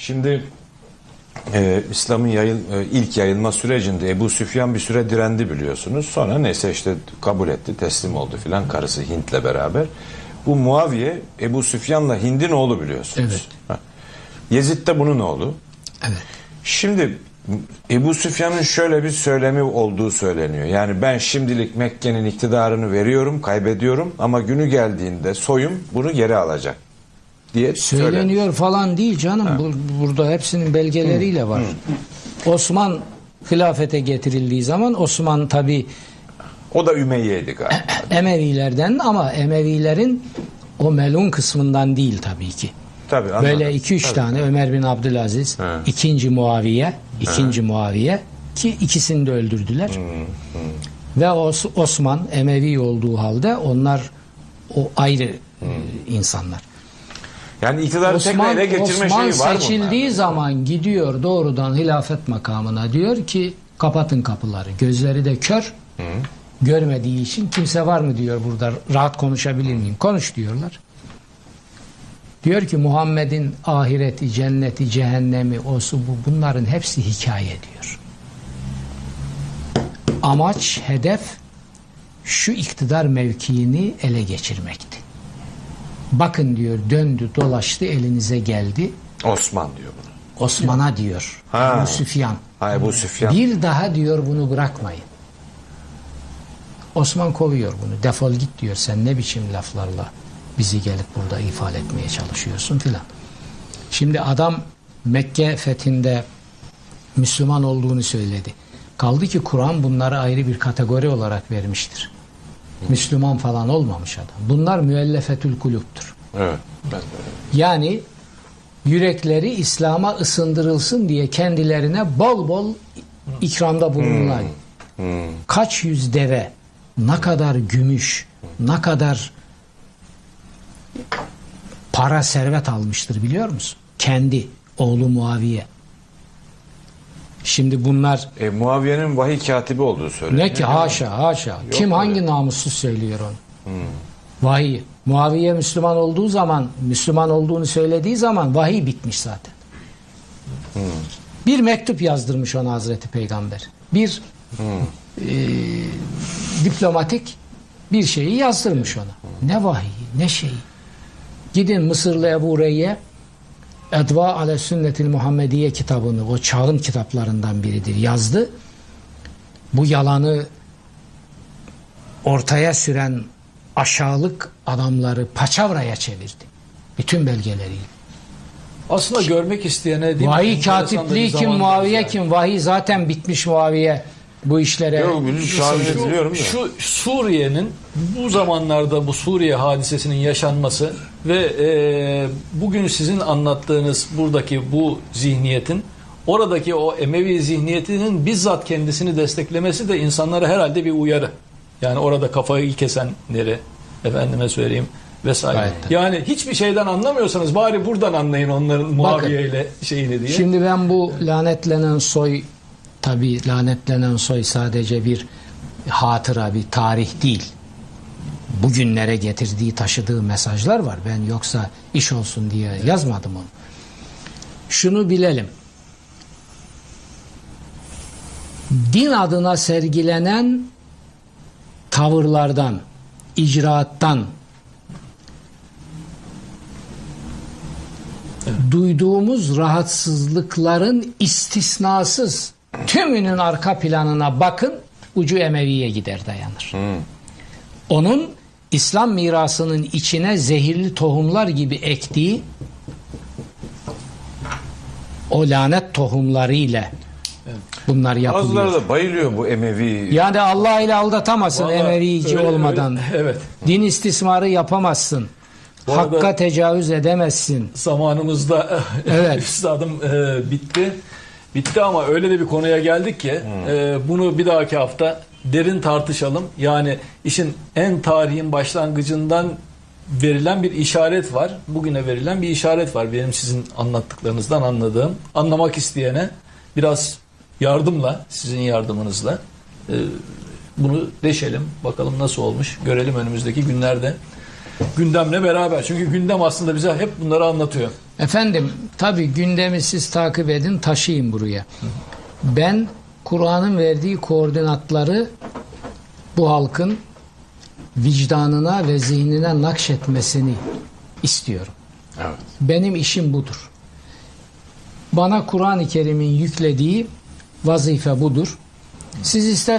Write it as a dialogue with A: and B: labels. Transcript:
A: Şimdi e, İslam'ın yayıl, e, ilk yayılma sürecinde Ebu Süfyan bir süre direndi biliyorsunuz. Sonra neyse işte kabul etti, teslim oldu filan karısı Hint'le beraber. Bu Muaviye Ebu Süfyan'la Hind'in oğlu biliyorsunuz.
B: Evet.
A: Yezid de bunun oğlu.
B: Evet.
A: Şimdi Ebu Süfyan'ın şöyle bir söylemi olduğu söyleniyor. Yani ben şimdilik Mekke'nin iktidarını veriyorum, kaybediyorum ama günü geldiğinde soyum bunu geri alacak diye söyleniyor.
B: Söyleniyor falan değil canım. Bu- burada hepsinin belgeleriyle var. Osman hilafete getirildiği zaman Osman tabi
A: O da Ümeyye'ydi galiba.
B: Emevilerden ama Emevilerin o melun kısmından değil tabii ki.
A: Tabii anladım.
B: Böyle iki üç
A: Tabii.
B: tane Ömer bin Abdülaziz,
A: He.
B: ikinci Muaviye, ikinci Muaviye ki ikisini de öldürdüler. Ve Os- Osman Emevi olduğu halde onlar o ayrı e, insanlar.
A: Yani iktidarı tekrar
B: Osman,
A: ele getirme
B: Osman
A: şeyi var mı?
B: seçildiği zaman gidiyor doğrudan hilafet makamına diyor ki kapatın kapıları. Gözleri de kör. Görmediği için kimse var mı diyor burada rahat konuşabilir miyim? Konuş diyorlar. Diyor ki Muhammed'in ahireti, cenneti, cehennemi, osu bu bunların hepsi hikaye diyor. Amaç, hedef şu iktidar mevkiini ele geçirmekti. Bakın diyor döndü dolaştı elinize geldi.
A: Osman diyor bunu.
B: Osman'a diyor.
A: Ha.
B: Ebu Süfyan.
A: Ha Ebu Süfyan.
B: Bir daha diyor bunu bırakmayın. Osman kovuyor bunu. Defol git diyor. Sen ne biçim laflarla bizi gelip burada ifade etmeye çalışıyorsun filan. Şimdi adam Mekke fethinde Müslüman olduğunu söyledi. Kaldı ki Kur'an bunları ayrı bir kategori olarak vermiştir. Müslüman falan olmamış adam. Bunlar müellefetül kulüptür.
A: Evet. Ben.
B: Yani yürekleri İslam'a ısındırılsın diye kendilerine bol bol ikramda bulunurlar. Kaç yüz deve, ne kadar gümüş, ne kadar para servet almıştır biliyor musun? Kendi oğlu Muaviye. Şimdi bunlar
A: E, Muaviye'nin vahiy katibi olduğu söyleniyor.
B: ne ki haşa haşa. Kim hangi namussuz söylüyor onu? Vahiy. Muaviye Müslüman olduğu zaman, Müslüman olduğunu söylediği zaman vahiy bitmiş zaten. Bir mektup yazdırmış ona Hazreti Peygamber. Bir e, diplomatik bir şeyi yazdırmış ona. Ne vahiy, ne şeyi. Gidin Mısırlı Ebu Reyye Edva ale sünnetil Muhammediye kitabını o çağın kitaplarından biridir yazdı. Bu yalanı ortaya süren aşağılık adamları paçavraya çevirdi. Bütün belgeleriyle.
C: Aslında görmek isteyene değil?
B: Vahiy katipliği kim, Muaviye
C: yani.
B: kim? Vahiy zaten bitmiş Muaviye bu işlere.
A: Yok,
C: Şu,
A: ediliyorum da.
C: şu Suriye'nin bu zamanlarda bu Suriye hadisesinin yaşanması ve e, bugün sizin anlattığınız buradaki bu zihniyetin oradaki o Emevi zihniyetinin bizzat kendisini desteklemesi de insanlara herhalde bir uyarı. Yani orada kafayı kesenleri efendime söyleyeyim vesaire.
B: Gayet.
C: Yani hiçbir şeyden anlamıyorsanız bari buradan anlayın onların Muaviye ile şeyini diye.
B: Şimdi ben bu lanetlenen soy tabi lanetlenen soy sadece bir hatıra, bir tarih değil. Bugünlere getirdiği, taşıdığı mesajlar var. Ben yoksa iş olsun diye yazmadım onu. Şunu bilelim. Din adına sergilenen tavırlardan, icraattan, duyduğumuz rahatsızlıkların istisnasız tümünün arka planına bakın ucu Emevi'ye gider dayanır. Onun İslam mirasının içine zehirli tohumlar gibi ektiği o lanet tohumlarıyla bunlar yapılıyor.
A: Bazıları da bayılıyor bu Emevi.
B: Yani Allah ile aldatamazsın
C: Vallahi
B: Emevici
C: öyle-
B: olmadan.
C: öyle- evet.
B: Din istismarı yapamazsın.
C: Bu
B: Hakka tecavüz edemezsin.
C: zamanımızda
B: Evet.
C: üstadım e, bitti. Bitti ama öyle de bir konuya geldik ki e, bunu bir dahaki hafta derin tartışalım. Yani işin en tarihin başlangıcından verilen bir işaret var. Bugüne verilen bir işaret var. Benim sizin anlattıklarınızdan anladığım. Anlamak isteyene biraz yardımla, sizin yardımınızla e, bunu deşelim. Bakalım nasıl olmuş. Görelim önümüzdeki günlerde. Gündemle beraber. Çünkü gündem aslında bize hep bunları anlatıyor.
B: Efendim tabi gündemi siz takip edin taşıyın buraya. Ben Kur'an'ın verdiği koordinatları bu halkın vicdanına ve zihnine nakşetmesini istiyorum.
A: Evet.
B: Benim işim budur. Bana Kur'an-ı Kerim'in yüklediği vazife budur. Siz ister